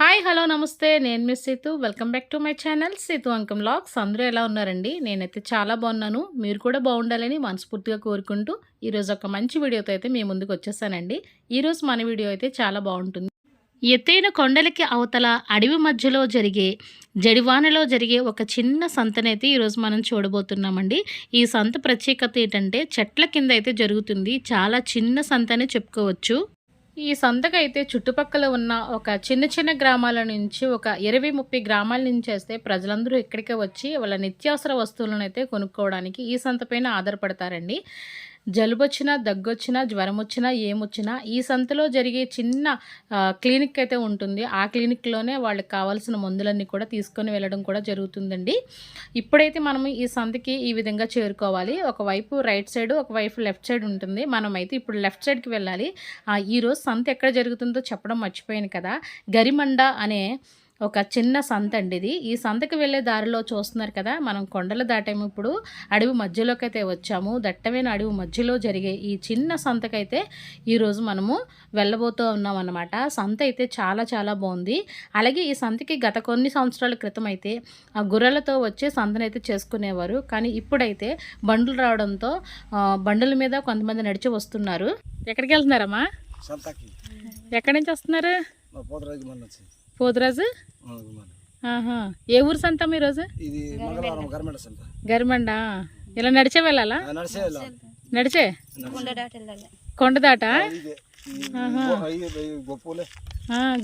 Hi hello నమస్తే. నేను miss Seethu. Welcome back to my channel Seethu Ankam logs అందరూ ఎలా ఉన్నారండి? నేనైతే చాలా బాగున్నాను. మీరు కూడా బాగుండాలని మనస్ఫూర్తిగా కోరుకుంటూ ఈరోజు ఒక మంచి వీడియోతో అయితే మీ ముందుకు వచ్చేసానండి. ఈరోజు మన వీడియో అయితే చాలా బాగుంటుంది. ఎత్తైన కొండలకి అవతల అడవి మధ్యలో జరిగే జడివానలో జరిగే ఒక చిన్న సంతనైతే ఈరోజు మనం చూడబోతున్నామండి. ఈ సంత ప్రత్యేకత ఏంటంటే చెట్ల కింద అయితే జరుగుతుంది. చాలా చిన్న సంతనే చెప్పుకోవచ్చు. ఈ సంతకైతే చుట్టుపక్కల ఉన్న ఒక చిన్న చిన్న గ్రామాల నుంచి ఒక ఇరవై ముప్పై గ్రామాల నుంచి వేస్తే ప్రజలందరూ ఇక్కడికే వచ్చి వాళ్ళ నిత్యావసర వస్తువులను అయితే కొనుక్కోవడానికి ఈ సంత పైన ఆధారపడతారండి. జలుబు వచ్చినా దగ్గొచ్చినా జ్వరం వచ్చినా ఏమొచ్చినా ఈ సంతలో జరిగే చిన్న క్లినిక్ అయితే ఉంటుంది. ఆ క్లినిక్లోనే వాళ్ళకి కావాల్సిన మందులన్నీ కూడా తీసుకొని వెళ్ళడం కూడా జరుగుతుందండి. ఇప్పుడైతే మనం ఈ సంతకి ఈ విధంగా చేరుకోవాలి. ఒకవైపు రైట్ సైడ్ ఒకవైపు లెఫ్ట్ సైడ్ ఉంటుంది. మనం అయితే ఇప్పుడు లెఫ్ట్ సైడ్కి వెళ్ళాలి. ఈరోజు సంత ఎక్కడ జరుగుతుందో చెప్పడం మర్చిపోయాను కదా. గరిమండ అనే ఒక చిన్న సంత అండి ఇది. ఈ సంతకి వెళ్ళే దారిలో చూస్తున్నారు కదా మనం కొండలు దాటాము ఇప్పుడు. అడవి మధ్యలోకి అయితే వచ్చాము. దట్టమైన అడవి మధ్యలో జరిగే ఈ చిన్న సంతకైతే ఈరోజు మనము వెళ్ళబోతూ ఉన్నాం అన్నమాట. సంత అయితే చాలా చాలా బాగుంది. అలాగే ఈ సంతకి గత కొన్ని సంవత్సరాల క్రితం అయితే ఆ గుర్రెలతో వచ్చి సంతనైతే చేసుకునేవారు. కానీ ఇప్పుడైతే బండ్లు రావడంతో బండుల మీద కొంతమంది నడిచి వస్తున్నారు. ఎక్కడికి వెళ్తున్నారమ్మా? ఎక్కడి నుంచి వస్తున్నారు? పోతరాజు? ఏ ఊరు సంత సంత. గరిమండ? ఇలా నడిచే వెళ్ళాలా? నడిచే కొండ దాట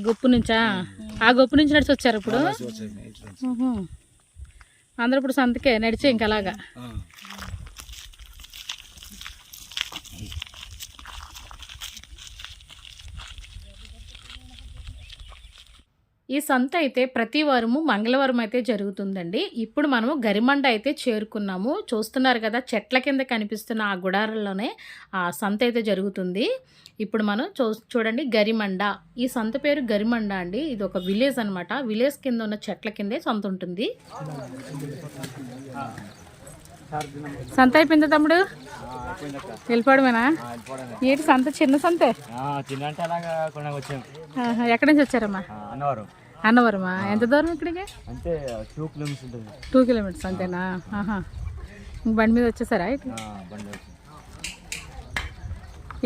గొప్పు నుంచా? ఆ గొప్పు నుంచి నడిచి వచ్చారు ఇప్పుడు. అందరూ ఇప్పుడు సంతకే నడిచే ఇంకా ఈ సంత అయితే ప్రతి వారము మంగళవారం అయితే జరుగుతుందండి. ఇప్పుడు మనము గరిమండ అయితే చేరుకున్నాము. చూస్తున్నారు కదా చెట్ల కింద కనిపిస్తున్న ఆ గుడారంలోనే ఆ సంత అయితే జరుగుతుంది. ఇప్పుడు మనం చూ చూడండి గరిమండ. ఈ సంత పేరు గరిమండ అండి. ఇది ఒక విలేజ్ అనమాట విలేజ్ కింద ఉన్న చెట్ల కిందే సంత ఉంటుంది. సంత అయిపోయిందా తమ్ముడు? వెళ్ళిపోవడమేనా? ఏంటి సంత? చిన్న సంతే? ఎక్కడి నుంచి వచ్చారమ్మా? అన్నవరం. అన్నవరమా? ఎంత దూరం ఇక్కడికి? అంటే టూ కిలోమీటర్స్ ఉంటుంది. టూ కిలోమీటర్స్ అంతేనా? ఆహా. బండి మీద వచ్చేసారా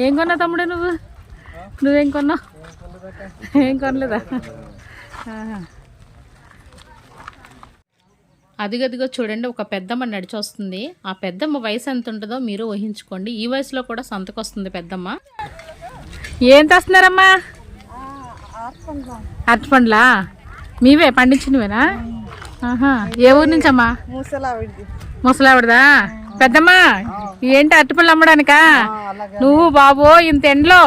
ఏం కొన్నా తమ్ముడు నువ్వు? నువ్వేం కొన్నావు? ఏం కొనలేదా. అదిగదిగో చూడండి ఒక పెద్దమ్మ నడిచి వస్తుంది ఆ పెద్దమ్మ వయసు ఎంత ఉంటుందో మీరు ఊహించుకోండి. ఈ వయసులో కూడా సంతకొస్తుంది పెద్దమ్మ. ఏం తెస్తున్నారమ్మా? అరటిపండ్లా. మీవే? పండించినవేనా? ఆహా. ఏ ఊరు నుంచమ్మా? ముసలావిడదా. పెద్దమ్మా ఏంటి అరటిపళ్ళు అమ్మడానికా? నువ్వు బాబో ఇంత ఎండలో?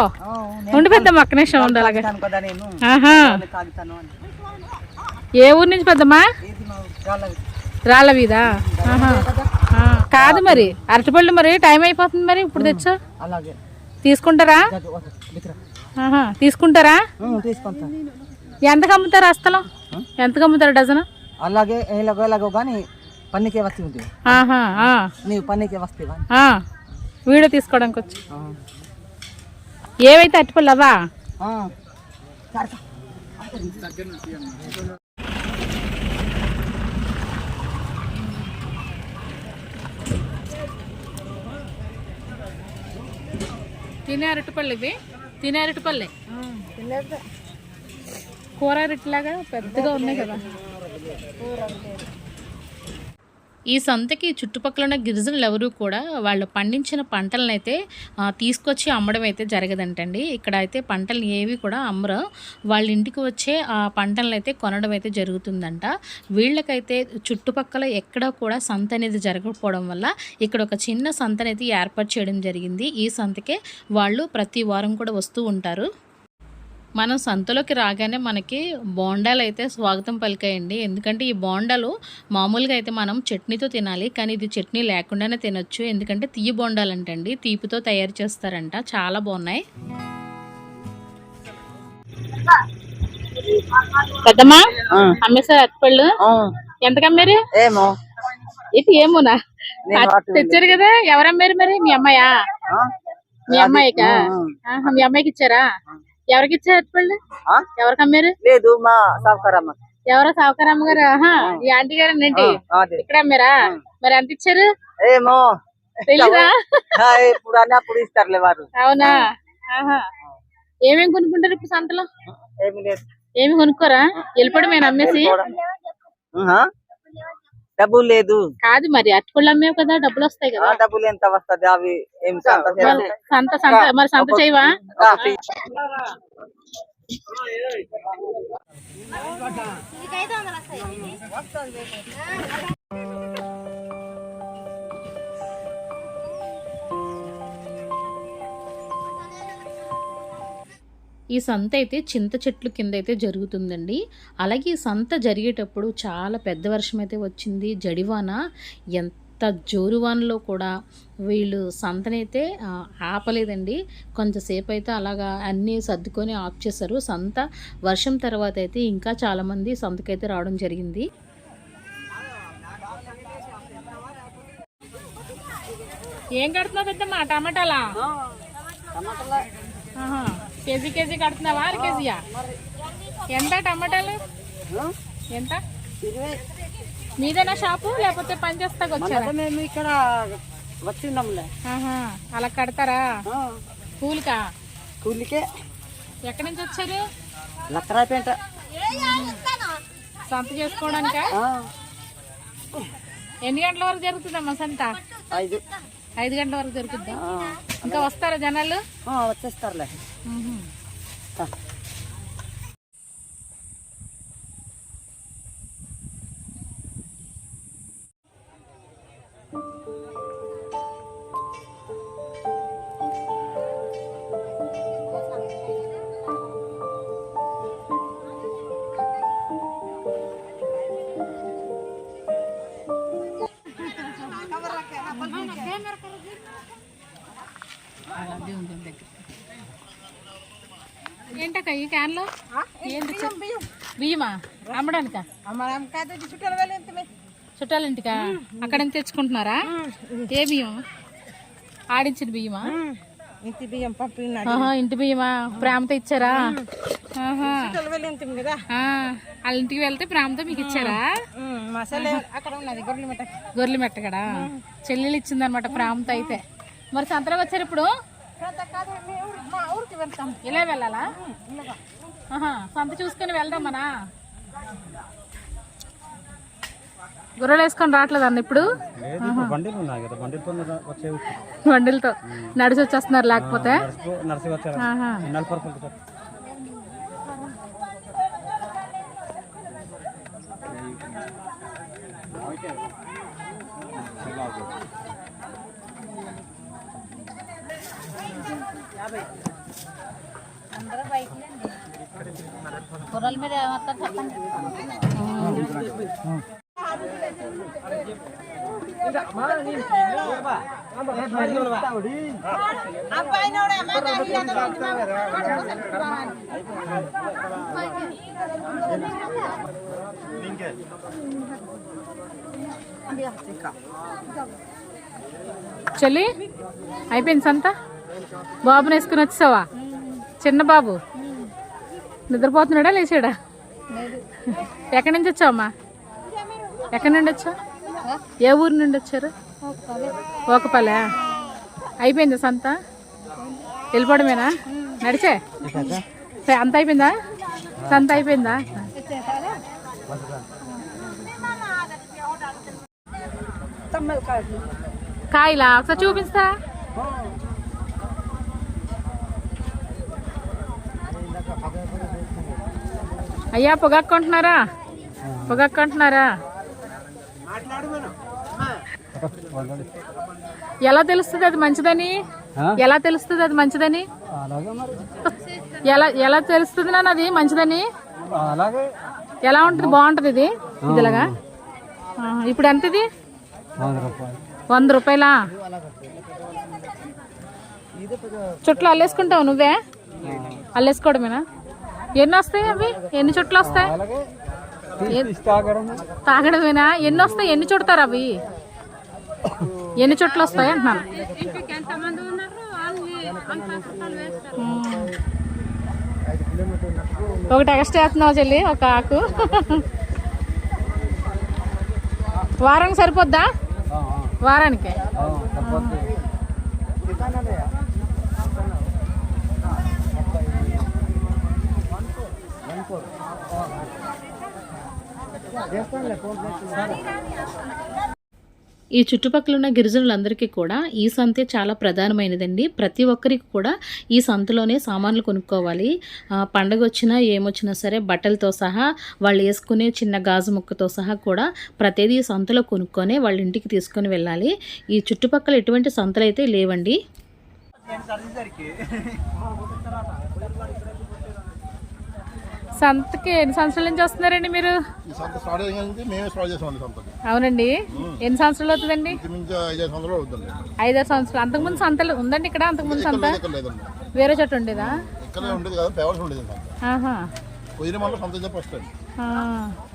ఉండి పెద్దమ్మ ఒక్క నిమిషం ఉండు అలాగే. ఆహా. ఏ ఊరు నుంచి పెద్దమ్మా? రాళ్ళ వీధా కాదు మరి. అరటిపళ్ళు మరి టైం అయిపోతుంది మరి ఇప్పుడు తెచ్చా? తీసుకుంటారా? తీసుకుంటారా? తీసుకుంటా. ఎంతకు అమ్ముతారు అస్తలం? ఎంతకు అమ్ముతారు డజన్? అలాగే ఎలాగో ఎలాగో కానీ పన్నీకే వస్తుంది నీవు పన్నీకే వస్తేవా. వీడియో తీసుకోవడానికి వచ్చి. ఏవైతే అరటిపళ్ళు అవా? తినే అరటిపళ్ళు ఇవి? తినే అరటిపళ్ళే కూర అరటిలాగా పెద్దగా ఉన్నాయి కదా. ఈ సంతకి చుట్టుపక్కల ఉన్న గిరిజనులు ఎవరు కూడా వాళ్ళు పండించిన పంటలనైతే తీసుకొచ్చి అమ్మడం అయితే జరగదంటండి. ఇక్కడ అయితే పంటలు ఏవి కూడా అమ్మరు. వాళ్ళ ఇంటికి వచ్చే ఆ పంటలను అయితే కొనడం అయితే జరుగుతుందంట. వీళ్ళకైతే చుట్టుపక్కల ఎక్కడ కూడా సంత అనేది జరగకపోవడం వల్ల ఇక్కడ ఒక చిన్న సంతని అయితే ఏర్పాటు చేయడం జరిగింది. ఈ సంతకే వాళ్ళు ప్రతి వారం కూడా వస్తూ ఉంటారు. మనం సంతలోకి రాగానే మనకి బోండాలు అయితే స్వాగతం పలికాయండి. ఎందుకంటే ఈ బోండాలు మామూలుగా అయితే మనం చట్నీతో తినాలి కానీ ఇది చట్నీ లేకుండానే తినొచ్చు. ఎందుకంటే తీయ బోండాలు అంటండి తీపితో తయారు చేస్తారంట. చాలా బాగున్నాయి. పెద్దమ్మా అమ్మేసారు అరటిపళ్ళు. ఎంత అమ్మారు ఏమో. ఇది ఏమోనా? తెచ్చారు కదా. ఎవరు అమ్మారు మరి? మీ అమ్మాయా? మీ అమ్మాయికా? మీ అమ్మాయికి ఇచ్చారా? ఎవరికి ఇచ్చారు అరటిపళ్ళు? ఎవరికి అమ్మారు లేదు మా సాఫ్కరమ్మ ఎవరో సావుకారమ్మ గారు? ఈ ఆంటీ గారు ఏంటి? అదే. ఇక్కడ అమ్మారా? మరి ఎంత ఇచ్చారు? ఏమో తెలీదా? ఆ, ఇప్పుడు అని అప్పుడు ఇస్తారులే వారు. అవునా? ఏమేమి కొనుక్కుంటారు ఇప్పుడు సంతలో? ఏమి లేదు. ఏమి కొనుక్కోరా? వెళ్ళిపోవడమేనా అమ్మేసి? ఆహా. డబ్బులు లేదు కాదు మరి అరటిపళ్ళు అమ్మేవు కదా డబ్బులు వస్తాయి కదా డబ్బులు ఎంత వస్తది అవి ఏమి సంత? సంత సంత మరి సంత చేయవా ఆ, ఫ్రీ. ఈ సంత అయితే చింత చెట్లు కింద అయితే జరుగుతుందండి. అలాగే ఈ సంత జరిగేటప్పుడు చాలా పెద్ద వర్షం అయితే వచ్చింది. జడివాన ఎంత జోరువానలో కూడా వీళ్ళు సంతనైతే ఆపలేదండి. కొంతసేపు అయితే అలాగా అన్నీ సర్దుకొని ఆఫ్ చేశారు. సంత వర్షం తర్వాత అయితే ఇంకా చాలామంది సంతకైతే రావడం జరిగింది. ఏం కడుతున్నావు పెద్దమ్మా? టమాటాలా. ఆహా. కేజీ కేజీ కడుతున్నావా? అర కేజీయా? ఎంత టమాటాలు? ఎంత? మీదేనా షాపు? లేకపోతే పని చేస్తాకు వచ్చారా? మేము ఇక్కడ వచ్చిందాంలే. అలా కడతారా? కూలికా? కూలికే. ఎక్కడి నుంచి వచ్చారు? లక్కరాపేంట సంత చేసుకోవడానికా? ఎన్ని గంటల వరకు జరుగుతుందమ్మా సంత? ఐదు. ఐదు గంటల వరకు జరుగుతుందా? ఇంకా వస్తారా జనాలు? వచ్చేస్తారులే. మ్మ్. ఆ. ఏంటక్క బియ్యమా? అమ్మడానికా? చుట్టాల ఇంటికా అక్కడ తెచ్చుకుంటున్నారా? ఏ బియ్యం? ఆడించిన బియ్యమా? ఇంటి బియ్యం పంపిన ఆహా, ఇంటి బియ్యమా? ప్రేమతో ఇచ్చారా? కదా వాళ్ళ ఇంటికి వెళ్తే ప్రేమతో మీకు ఇచ్చారా? మసాలా అక్కడ ఉన్నది గొర్రెల మిట్ట మెట్టగడా? చెల్లెలు ఇచ్చిందనమాట ప్రేమతో అయితే. మరి సంతలోకి వచ్చారు ఇప్పుడు? ఇలా వెళ్ళాలా? సంత చూసుకొని వెళ్దాం మనా గొర్రెలు వేసుకొని రావట్లేదు అన్న ఇప్పుడు? బండిలు ఉన్నాయి కదా బండిలతో వచ్చే బండిలతో నడిచి వచ్చేస్తున్నారు లేకపోతే నర్సి వచ్చారు ఆహా. నలభై రూపాయలు గొర్రెల మీద ఏమంటారు చెప్పండి చెల్లి అయిపోయింది సంత బాబుని వేసుకుని వచ్చావా చిన్న బాబు నిద్రపోతున్నాడా లేచాడా? ఎక్కడి నుంచి వచ్చావమ్మా? ఎక్కడి నుండి వచ్చావు? ఏ ఊరు నుండి వచ్చారు? ఓకపల్లె. అయిపోయిందా సంత? వెళ్ళిపోవడమేనా? నడిచే? అంత అయిపోయిందా? సంత అయిపోయిందా? కాయలా? ఒకసారి చూపిస్తా. అయ్యా పొగక్కుంటున్నారా? పొగక్కుంటున్నారా? ఎలా తెలుస్తుంది అది మంచిదని? ఎలా తెలుస్తుంది అది మంచిదని? ఎలా ఎలా తెలుస్తుంది నాన్న అది మంచిదని? ఎలా ఉంటుంది? బాగుంటుంది ఇది? ఇదిలాగా? ఇప్పుడు ఎంత ఇది వంద రూపాయలు? చుట్లు అల్లేసుకుంటావు నువ్వే? అల్లేసుకోవడమేనా? ఎన్ని వస్తాయి అవి? ఎన్ని చుట్లు వస్తాయి? తాగడమేనా? ఎన్ని వస్తాయి? ఎన్ని చుడతారు అవి? ఎన్ని చుట్లు వస్తాయి అంటున్నాను. ఒకటి ఎక్స్ట్రా వేస్తున్నావు చెల్లి ఒక ఆకు. వారానికి సరిపోద్దా? వారానికి ఆ, సరిపోద్ది. ఈ చుట్టుపక్కల ఉన్న గిరిజనులందరికీ కూడా ఈ సంతే చాలా ప్రధానమైనదండి. ప్రతి ఒక్కరికి కూడా ఈ సంతలోనే సామాన్లు కొనుక్కోవాలి. పండగ వచ్చినా ఏమొచ్చినా సరే బట్టలతో సహా వాళ్ళు వేసుకునే చిన్న గాజు ముక్కతో సహా కూడా ప్రతిదీ ఈ సంతలో కొనుక్కొని వాళ్ళ ఇంటికి తీసుకొని వెళ్ళాలి. ఈ చుట్టుపక్కల ఎటువంటి సంతలు అయితే లేవండి సంతకి ఎన్ని సంవత్సరాల నుంచి వస్తున్నారండి మీరు? అవునండి. ఎన్ని సంవత్సరాలు అవుతుందండి? ఐదారు సంవత్సరాలు అంతకుముందు సంతలు ఉందండి ఇక్కడ? అంతకుముందు సంత? వేరే చోట ఉండేదా?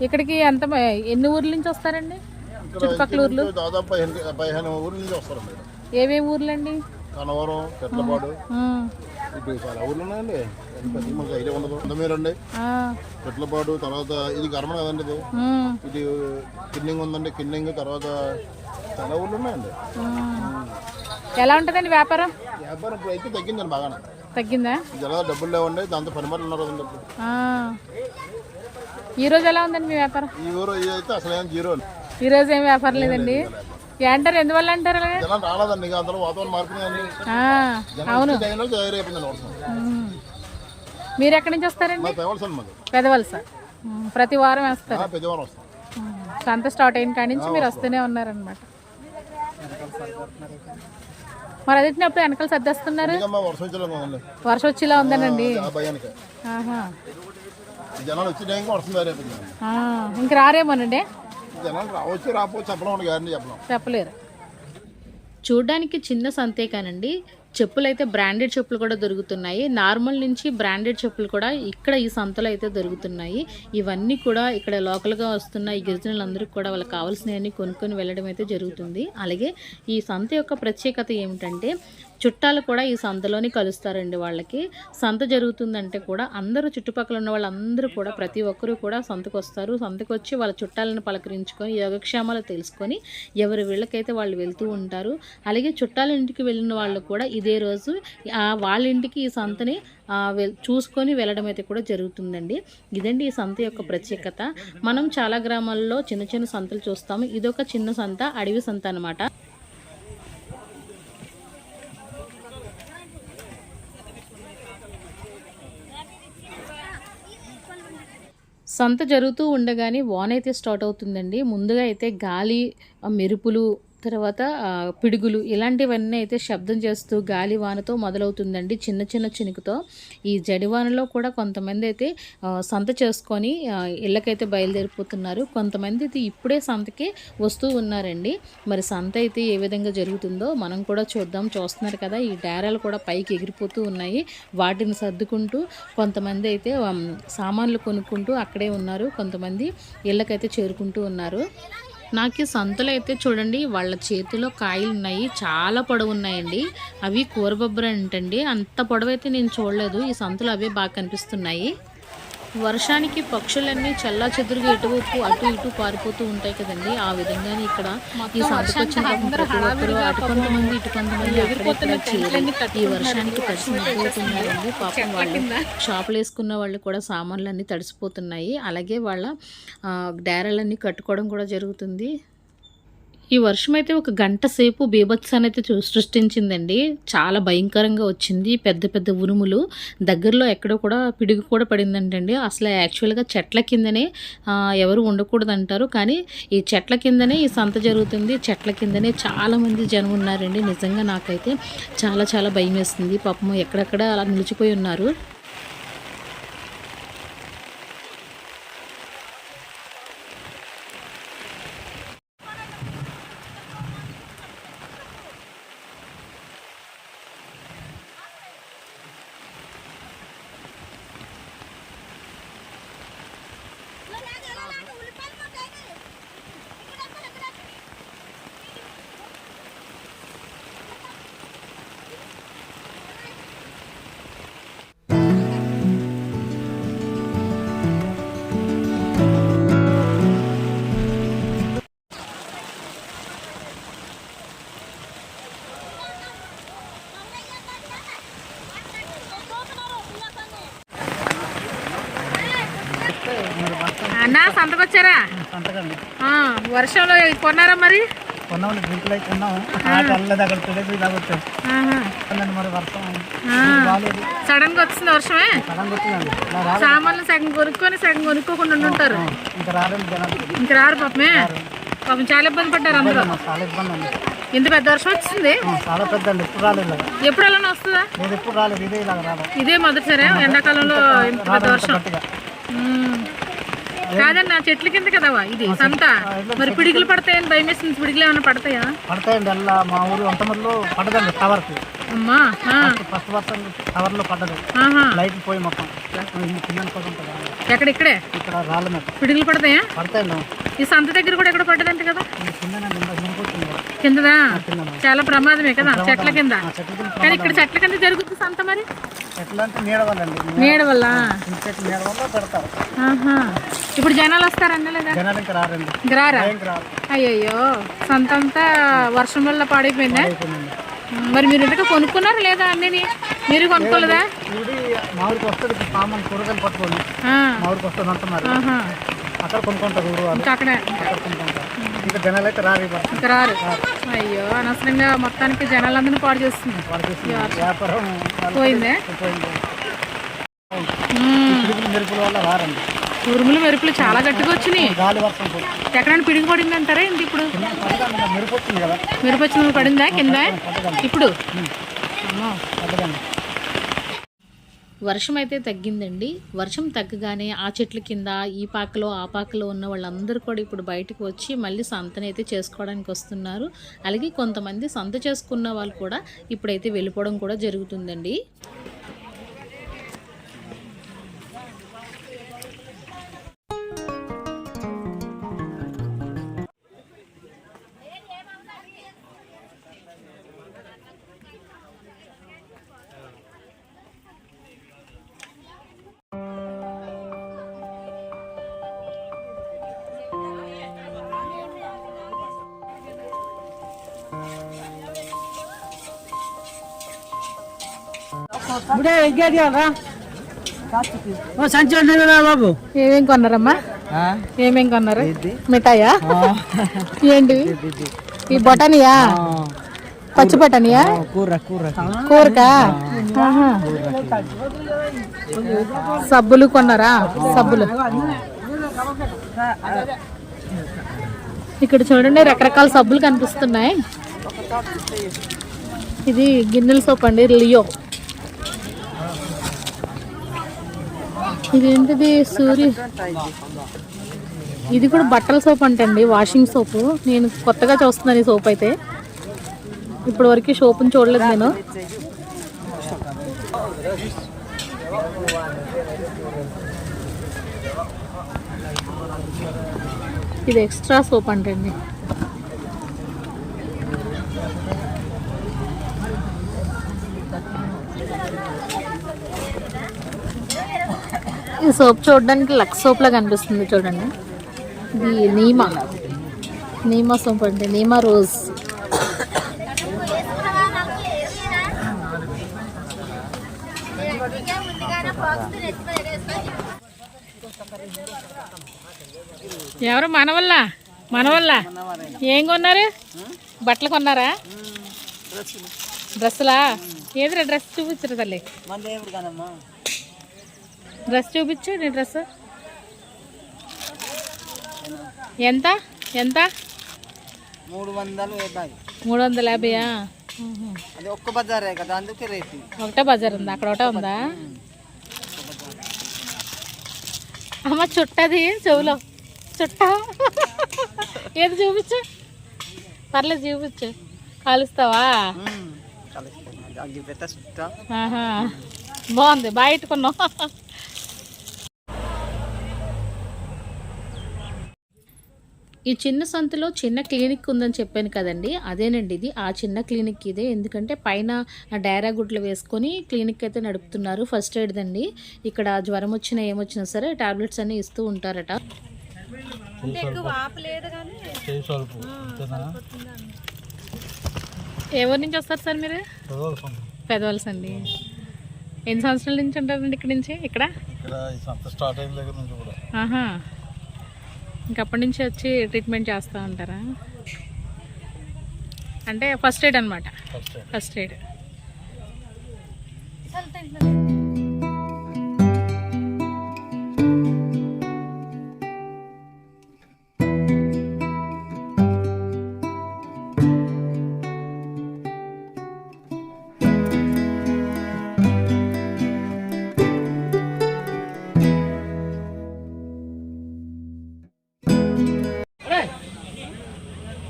ఇక్కడికి ఎంత ఎన్ని ఊర్ల నుంచి వస్తారండి? చుట్టుపక్కల ఊర్లు? దాదాపు పదిహేను ఊర్ల నుంచి. ఏవేవి ఊర్లండి? కనవరం చెట్లపాడు ఇటు చాలా ఊర్లు ఉన్నాయండి ఐడియా ఉండదు అందమీరండి తర్వాత ఇది గర్మ కదండి ఇది. ఇది కిన్నింగ్ ఉందండి. కిన్నింగ్ తర్వాత చాలా ఊర్లు ఉన్నాయండి. ఎలా ఉంటుందండి వ్యాపారం? వ్యాపారం ఇప్పుడు అయితే తగ్గిందండి బాగానే. తగ్గిందా? జనాలు డబ్బులు లేవండి. దాంతో పనిమాటలు ఉన్నారు కదండి ఇప్పుడు. ఈ రోజు ఎలా ఉందండి మీ వ్యాపారం? ఈ ఊరు ఇది అయితే అసలు ఏం జీరో ఈ రోజు ఏం వ్యాపారం లేదండి? అంటారు? ఎందువల్ల అంటారు రాలేదండి ఇక వాతావరణం తయారైపోయిందండి వర్షం ఉమ్. మీరు ఎక్కడి నుంచి వస్తారండి? మాది పెదవలస ప్రతి వారం వేస్తారు. వస్తాం. సంత స్టార్ట్ అయిన కాడి నుంచి మీరు వస్తూనే ఉన్నారనమాట మరి అది వచ్చినప్పుడు వెనకాల సర్దేస్తున్నారు? వర్షం వచ్చేలా ఉందనండి. జనాలు వచ్చే ఇంక రారేమోనండి? జనాలు రావచ్చు రాకపోవచ్చు చెప్పలేము గ్యారంటీ చెప్పలేము. చెప్పలేరు. చూడ్డానికి చిన్న సంతే కానండి చెప్పులు అయితే బ్రాండెడ్ చెప్పులు కూడా దొరుకుతున్నాయి. నార్మల్ నుంచి బ్రాండెడ్ చెప్పులు కూడా ఇక్కడ ఈ సంతలో అయితే దొరుకుతున్నాయి. ఇవన్నీ కూడా ఇక్కడ లోకల్గా వస్తున్న ఈ గిరిజనులందరికీ కూడా వాళ్ళకి కావాల్సినవన్నీ కొనుక్కొని వెళ్ళడం అయితే జరుగుతుంది. అలాగే ఈ సంత యొక్క ప్రత్యేకత ఏమిటంటే చుట్టాలు కూడా ఈ సంతలోనే కలుస్తారండి వాళ్ళకి. సంత జరుగుతుందంటే కూడా అందరూ చుట్టుపక్కల ఉన్న వాళ్ళందరూ కూడా ప్రతి ఒక్కరూ కూడా సంతకు వస్తారు సంతకు వచ్చి వాళ్ళ చుట్టాలను పలకరించుకొని యోగక్షేమాలు తెలుసుకొని ఎవరి వీళ్ళకైతే వాళ్ళు వెళ్తూ ఉంటారు. అలాగే చుట్టాల ఇంటికి వెళ్ళిన వాళ్ళు కూడా ఇదే రోజు వాళ్ళ ఇంటికి ఈ సంతని చూసుకొని వెళ్ళడం అయితే కూడా జరుగుతుందండి. ఇదండి ఈ సంత యొక్క ప్రత్యేకత. మనం చాలా గ్రామాల్లో చిన్న చిన్న సంతలు చూస్తాము. ఇదొక చిన్న సంత అడవి సంత అన్నమాట. సంత జరుగుతూ ఉండగానే వాన్ అయితే స్టార్ట్ అవుతుందండి. ముందుగా అయితే గాలి మెరుపులు తర్వాత పిడుగులు ఇలాంటివన్నీ అయితే శబ్దం చేస్తూ గాలి వానతో మొదలవుతుందండి చిన్న చిన్న చినుకుతో. ఈ జడివానలో కూడా కొంతమంది అయితే సంత చేసుకొని ఇళ్ళకైతే బయలుదేరిపోతున్నారు. కొంతమంది అయితే ఇప్పుడే సంతకి వస్తూ ఉన్నారండి. మరి సంత అయితే ఏ విధంగా జరుగుతుందో మనం కూడా చూద్దాం. చూస్తున్నారు కదా ఈ డేరాలు కూడా పైకి ఎగిరిపోతూ ఉన్నాయి. వాటిని సర్దుకుంటూ కొంతమంది అయితే సామాన్లు కొనుక్కుంటూ అక్కడే ఉన్నారు. కొంతమంది ఇళ్ళకైతే చేరుకుంటూ ఉన్నారు. నాకు ఈ సంతలో అయితే చూడండి వాళ్ళ చేతిలో కాయలు ఉన్నాయి చాలా పొడవు ఉన్నాయండి అవి కూరబొబ్బరి అంటండి అంత పొడవు అయితే నేను చూడలేదు. ఈ సంతలో అవే బాగా కనిపిస్తున్నాయి. వర్షానికి పక్షులన్నీ చల్లా చెదురుగా ఇటువైపు అటు ఇటు పారిపోతూ ఉంటాయి కదండి. ఆ విధంగానే ఇక్కడ ఈ ప్రతి ఒక్కరు అటు కొంతమంది ఇటు కొంతమంది ఈ వర్షానికి తడిసిపోతున్నారండి పాపం వాళ్ళు షాపులు వేసుకున్న వాళ్ళు కూడా సామాన్లు అన్నీ తడిసిపోతున్నాయి. అలాగే వాళ్ళ ఆ, డేరాలన్నీ కట్టుకోవడం కూడా జరుగుతుంది. ఈ వర్షం అయితే ఒక గంట సేపు బీభత్సాన్ని అయితే చూ సృష్టించిందండి. చాలా భయంకరంగా వచ్చింది. పెద్ద పెద్ద ఉరుములు. దగ్గరలో ఎక్కడో కూడా పిడుగు కూడా పడిందంటండి. అసలు యాక్చువల్గా చెట్ల కిందనే ఎవరు ఉండకూడదు అంటారు కానీ ఈ చెట్ల కిందనే ఈ సంత జరుగుతుంది. చెట్ల కిందనే చాలామంది జనం ఉన్నారండి. నిజంగా నాకైతే చాలా చాలా భయం వేస్తుంది పాపం ఎక్కడెక్కడ అలా నిలిచిపోయి ఉన్నారు. వర్షంలో కొన్నారా మరి? కొన్నాము డ్రింకులు అయితే అల్లది అక్కడ తెలియదు. మరి వర్షం. సడన్గా వచ్చింది వర్షమే? సడన్ వచ్చిందండి. ఇలా సామాన్లు సగం కొనుక్కొని సగం కొనుక్కోకుండా ఉండుంటారు. ఇంకా జనాలు. ఇంక రారు పాపమే? పాపం చాలా ఇబ్బంది పడ్డారు అందరూ. చాలా ఇబ్బంది ఉంది ఇంత పెద్ద వర్షం వచ్చింది? చాలా పెద్ద అండి. ఎప్పుడు రాలేదు ఎప్పుడు అలానే వస్తుందా? ఎప్పుడు రాలేదు. ఇదే ఇలాగ రాలేదు ఇదే మొదటిసారి? ఎండాకాలంలో ఇంత పెద్ద వర్షం. ఉమ్. కాదన్న చెట్ల కింద కదవా ఇది సంత. మరి పిడిగులు పడతాయని భయం వేసింది పిడిగులు ఏమైనా పడతాయా? పడతాయండి అలా మా ఊరు వంటమూరులో పడ్డదండి టవర్కి. అమ్మా ఆ. ఫస్ట్ వర్షం టవర్లో పడ్డది. ఆహా. లైట్ పోయి మొత్తం. కదా. ఎక్కడ ఇక్కడే? ఇక్కడ రాళ్ళు పిడుగులు పడతాయా? పడతాయండి. ఈ సంత దగ్గర కూడా ఎక్కడ పడ్డదంట కదా ఈ కిందనండి ఇందాక మునుకొచ్చింది కదా. కిందదా. చాలా ప్రమాదమే కదా చెట్ల కింద. కానీ ఇక్కడ చెట్ల కింద జరుగుతుంది సంత మరి? నీడ వల్ల ఇప్పుడు జనాలు వస్తారన్న లేదా? అయ్యయ్యో సంత అంతా వర్షం వల్ల పాడైపోయిందా? మరి మీరు ఇంతగా కొనుక్కున్నారా లేదా అన్నీ మీరు కొనుక్కోలేదా? అక్కడ కొనుక్కుంటారు ఊరు వాళ్ళు. ఇంకా అక్కడే. అక్కడ కొనుక్కుంటారు. ఇంకా జనాలు అయితే రారు. ఇంకా రారు. అయ్యో అనవసరంగా మొత్తానికి జనాలందరినీ పాడు చేస్తుంది వాళ్ళకి వ్యాపారం వాళ్ళు పోయిందే. పోయింది. పిడుగులు మెరుపుల వల్ల రారండి. ఉరుములు మెరుపులు చాలా గట్టిగా వచ్చినాయి. గాలి వర్షం ఎక్కడైనా పిడుగు పడింది అంటారా ఏంటి ఇప్పుడు? మెరుపు వచ్చింది కదా. మెరుపు వచ్చిన పడిందా? కింద? ఇప్పుడు? అమ్మో. పడదండి. వర్షం అయితే తగ్గిందండి. వర్షం తగ్గగానే ఆ చెట్ల కింద ఈ పాకలో ఆ పాకలో ఉన్న వాళ్ళందరూ కూడా ఇప్పుడు బయటకు వచ్చి మళ్ళీ సంతనైతే చేసుకోవడానికి వస్తున్నారు. అలాగే కొంతమంది సంత చేసుకున్న వాళ్ళు కూడా ఇప్పుడైతే వెళ్ళిపోవడం కూడా జరుగుతుందండి. సంచి బాబు? ఏమేం కొన్నారమ్మా? ఏమేం కొన్నారు? మిఠాయా? ఏంటి? ఈ బొటానియా? పచ్చి బొటానియా? కూర కూర. కూరకా. సబ్బులు కొన్నారా? సబ్బులు. ఇక్కడ చూడండి రకరకాల సబ్బులు కనిపిస్తున్నాయి. ఇది గిన్నెల సోప్ అండి లియో. ఇదేంటిది? సూర్య ఇది కూడా బట్టల సోప్ అంటండి వాషింగ్ సోపు నేను కొత్తగా చూస్తున్నాను ఈ సోప్ అయితే. ఇప్పటి వరకు షోప్ని చూడలేదు నేను. ఇది ఎక్స్ట్రా సోప్ అంటండి. ఈ సోప్ చూడడానికి లక్స్ సోప్ లా కనిపిస్తుంది చూడండి. ఇది నీమా. నీమా సోప్ అంటే నీమా రోజ్. ఎవరు? మన వల్ల? మన వల్ల? ఏం కొన్నారు? బట్టలు కొన్నారా? డ్రెస్సులా. ఏదిరా డ్రెస్ చూపించరు తల్లి? డ్రెస్ చూపించు నీ డ్రెస్. ఎంత? ఎంత? మూడు వందలు యాభై. మూడు వందల యాభైయా? అది ఒక్క బజారే కదా అందుకే రేటు. ఒకటే బజార్ ఉందా? అక్కడ ఒకటే ఉందా? అమ్మ చుట్టది చెవులో. చుట్ట? ఏది చూపించు? పర్లేదు చూపించు. కాలుస్తావా. బాగుంది. బాగా ఇట్టుకున్నావు ఈ చిన్న సంతలో చిన్న క్లినిక్ ఉందని చెప్పాను కదండి. అదేనండి ఇది. ఆ చిన్న క్లినిక్ ఇదే. ఎందుకంటే పైన డైరా గుడ్లు వేసుకొని క్లినిక్ అయితే నడుపుతున్నారు ఫస్ట్ ఎయిడ్ అండి ఇక్కడ జ్వరం వచ్చినా ఏమొచ్చినా సరే టాబ్లెట్స్ అన్ని ఇస్తూ ఉంటారట. ఎవరి నుంచి వస్తారు సార్ మీరు? పెదవలస అండి ఎన్ని సంవత్సరాల నుంచి ఉంటారండి ఇక్కడ నుంచి? ఇక్కడ? ఇక్కడ ఈ సంత స్టార్ట్ అయిన దగ్గర నుంచి కూడా. ఆహా. ఇంకప్పటి నుంచి వచ్చి ట్రీట్మెంట్ చేస్తూ ఉంటారా? అంటే ఫస్ట్ ఎయిడ్ అనమాట ఫస్ట్ ఎయిడ్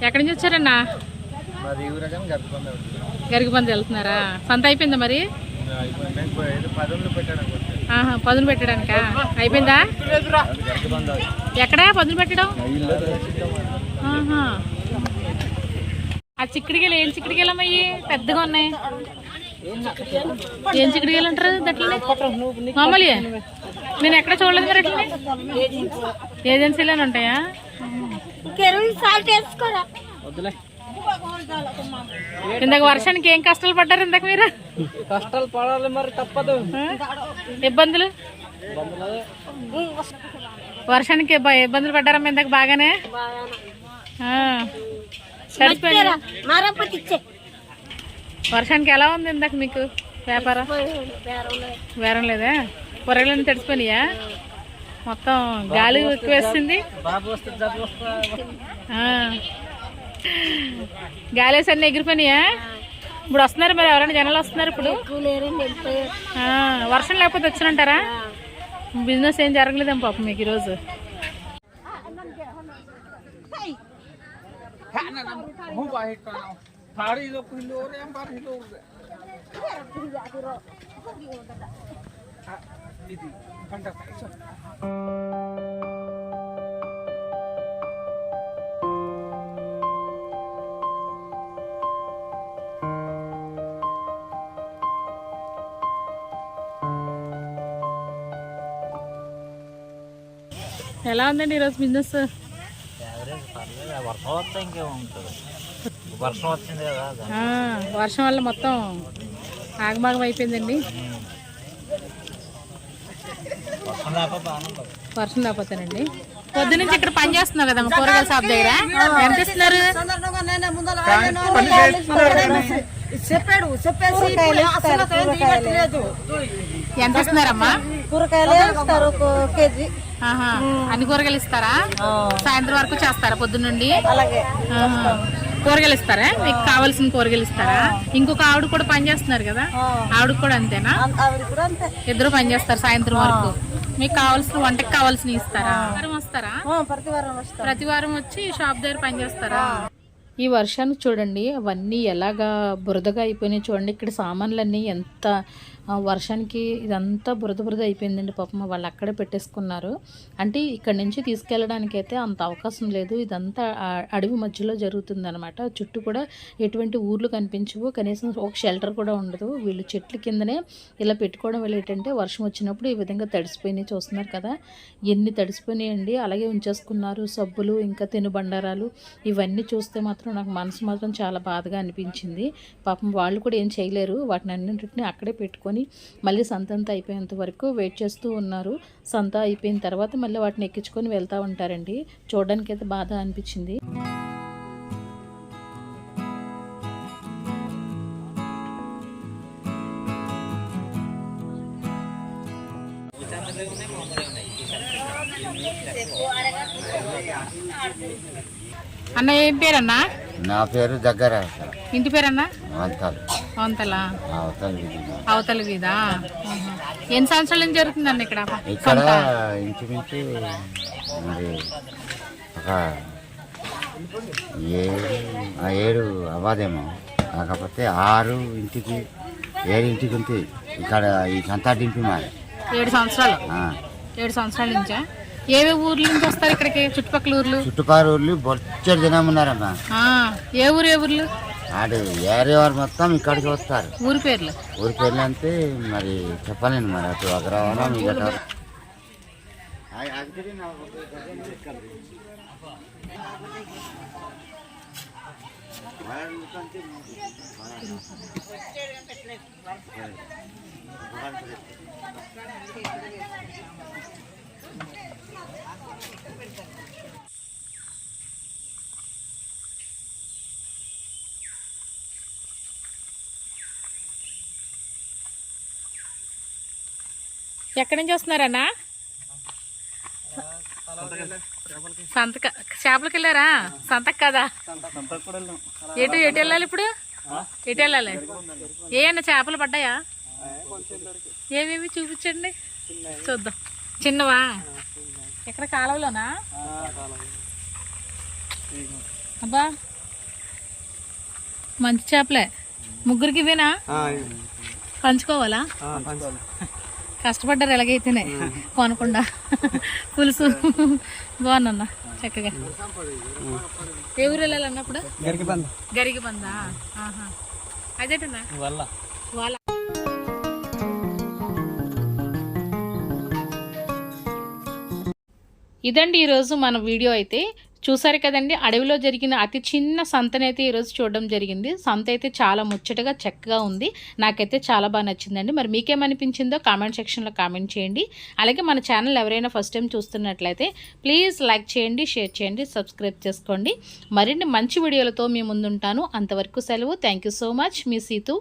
ఎక్కడి నుంచి వచ్చారన్నా? గరిగిపంది వెళ్తున్నారా? సంత అయిపోయిందా మరి? పదును పెట్టడానికా అయిపోయిందా? ఎక్కడా పదును పెట్టడం? ఆ చిక్కుడికాయలు ఏం చిక్కుడికాయలు అమ్మాయి పెద్దగా ఉన్నాయి. ఏం చిక్కుడికాయలు అంటారు దట్లని? మామూలు నేను ఎక్కడ చూడలేదు మరి అట్లని ఏజెన్సీలోనే ఉంటాయా? ఇందాక వర్షానికి ఏం కష్టాలు పడ్డారు ఇందాక మీరు? కష్టాలు పడాలి మరి తప్పదు? ఇబ్బందులు? వర్షానికి ఇబ్బ- ఇబ్బందులు పడ్డారమ్మా ఇందాక బాగానే? వర్షానికి ఎలా ఉంది ఇందాక మీకు వ్యాపారం? వేరం లేదా. కూరగాయలు తడిసిపోయినాయా? మొత్తం గాలి ఎక్కువ వేస్తుంది బాబు వస్తే జబ్బు వస్తా ఆ. గాలి వేసి అన్ని ఎగిరిపోయినాయా? ఇప్పుడు వస్తున్నారు మరి ఎవరైనా జనాలు వస్తున్నారు ఇప్పుడు? ఆ, వర్షం లేకపోతే వచ్చినంటారా? బిజినెస్ ఏం జరగలేదేమో పాపం మీకు ఈరోజు. ఎలా ఉందండి ఈరోజు బిజినెస్? వర్షం వల్ల మొత్తం ఆగమాగం అయిపోయిందండి. వర్షం వర్షం లేకపోతేనండి పొద్దునుంచి ఇక్కడ పని చేస్తున్నావు కదమ్మా కూరగాయల షాప్ దగ్గర? ఎంత ఇస్తున్నారు? చెప్పాడు చెప్పేసి. ఎంత ఇస్తున్నారమ్మా? కూరగాయలు ఇస్తారు కేజీ. అన్ని కూరగాయలు ఇస్తారా? సాయంత్రం వరకు చేస్తారా ఆహా. కూరగాయలు ఇస్తారా? మీకు కావాల్సిన కూరగాయలు ఇస్తారా? ఇంకొక ఆవిడ కూడా పని చేస్తున్నారు కదా? ఆవిడ కూడా అంతేనా? ఆవిడ కూడా అంతే. ఇద్దరు పని చేస్తారు సాయంత్రం వరకు. మీకు కావాల్సిన వంటకి కావాల్సిన ఇస్తారా? వస్తారా? ప్రతి వారం వచ్చి షాప్ దగ్గర పని చేస్తారా? ఈ వర్షాన్ని చూడండి అవన్నీ ఎలాగా బురదగా అయిపోయినాయి చూడండి. ఇక్కడ సామాన్లన్నీ ఎంత వర్షానికి ఇదంతా బురద బురద అయిపోయిందండి పాపం. వాళ్ళు అక్కడే పెట్టేసుకున్నారు. అంటే ఇక్కడ నుంచి తీసుకెళ్ళడానికి అయితే అంత అవకాశం లేదు. ఇదంతా అడవి మధ్యలో జరుగుతుందన్నమాట. చుట్టూ కూడా ఎటువంటి ఊర్లు కనిపించవు. కనీసం ఒక షెల్టర్ కూడా ఉండదు. వీళ్ళు చెట్ల కిందనే ఇలా పెట్టుకోవడం వల్ల ఏంటంటే వర్షం వచ్చినప్పుడు ఈ విధంగా తడిసిపోయినాయి చూస్తున్నారు కదా. ఎన్ని తడిసిపోయినాయండి. అలాగే ఉంచేసుకున్నారు సబ్బులు ఇంకా తినుబండారాలు. ఇవన్నీ చూస్తే మాత్రం నాకు మనసు మాత్రం చాలా బాధగా అనిపించింది. పాపం వాళ్ళు కూడా ఏం చేయలేరు. వాటిని అన్నింటిని అక్కడే పెట్టుకొని మళ్ళీ సంతంతా అయిపోయేంత వరకు వెయిట్ చేస్తూ ఉన్నారు. సంత అయిపోయిన తర్వాత మళ్ళీ వాటిని ఎక్కించుకొని వెళ్తూ ఉంటారండి. చూడడానికి అయితే బాధ అనిపించింది. అన్న ఏం పేరన్నా? నా పేరు దగ్గర ఇంటి పేరన్నా? అవతలా. అవతల. అవతల వీధా. ఆహా. ఎన్ని సంవత్సరాల నుంచి జరుగుతుందండి ఇక్కడ? ఇక్కడ ఇంచుమించు మరి ఒక ఏడు ఏడు అవ్వదేమో. కాకపోతే ఆరు ఇంటికి ఏడు ఇంటికి ఉంటుంది ఇక్కడ ఈ సంతా డింపి మాది ఏడు సంవత్సరాలు. ఏడు సంవత్సరాల నుంచా? ఏవే ఊర్ల నుంచి వస్తారు ఇక్కడికి? చుట్టుపక్కల ఊర్లు? చుట్టుపక్కల ఊర్లు బొచ్చడి జనం ఉన్నారమ్మా. ఆ, ఏ ఊరు ఏ ఊర్లు? ఆడు ఏరే వారు మొత్తం ఇక్కడికి వస్తారు. ఊరి పేర్లు? ఊరి పేర్లు అంటే మరి చెప్పలేను మరి అటు అగ్రవాణం ఇక ఎక్కడి నుంచి వస్తున్నారన్నా సంతక. చేపలకి వెళ్ళారా? సంతక కదా? ఎటు ఎటు వెళ్ళాలి ఇప్పుడు? ఎటు వెళ్ళాలి? ఏ అన్న చేపలు పడ్డాయా? ఏమేమి చూపించండి. చూద్దాం. చిన్నవా? ఎక్కడ కాలువలోనా? అబ్బా. మంచి చేపలే. ముగ్గురికి ఇవేనా? పంచుకోవాలా? కష్టపడ్డారు ఎలాగైతేనే కొనకుండా. పులుసు. బాగుందన్న. చక్కగా. ఏ ఊరు వెళ్ళాలన్నప్పుడు? గరిగి బందా అదేటన్నా? వల్ల. వాళ్ళ ఇదండి ఈరోజు మన వీడియో అయితే. చూసారు కదండి అడవిలో జరిగిన అతి చిన్న సంతనైతే ఈరోజు చూడడం జరిగింది. సంత అయితే చాలా ముచ్చటగా చక్కగా ఉంది. నాకైతే చాలా బాగా నచ్చిందండి. మరి మీకేమనిపించిందో కామెంట్ సెక్షన్లో కామెంట్ చేయండి. అలాగే మన ఛానల్ ఎవరైనా ఫస్ట్ టైం చూస్తున్నట్లయితే ప్లీజ్ లైక్ చేయండి షేర్ చేయండి సబ్స్క్రైబ్ చేసుకోండి. మరిన్ని మంచి వీడియోలతో మీ ముందుంటాను. అంతవరకు సెలవు. Thank you so much. Me Situ.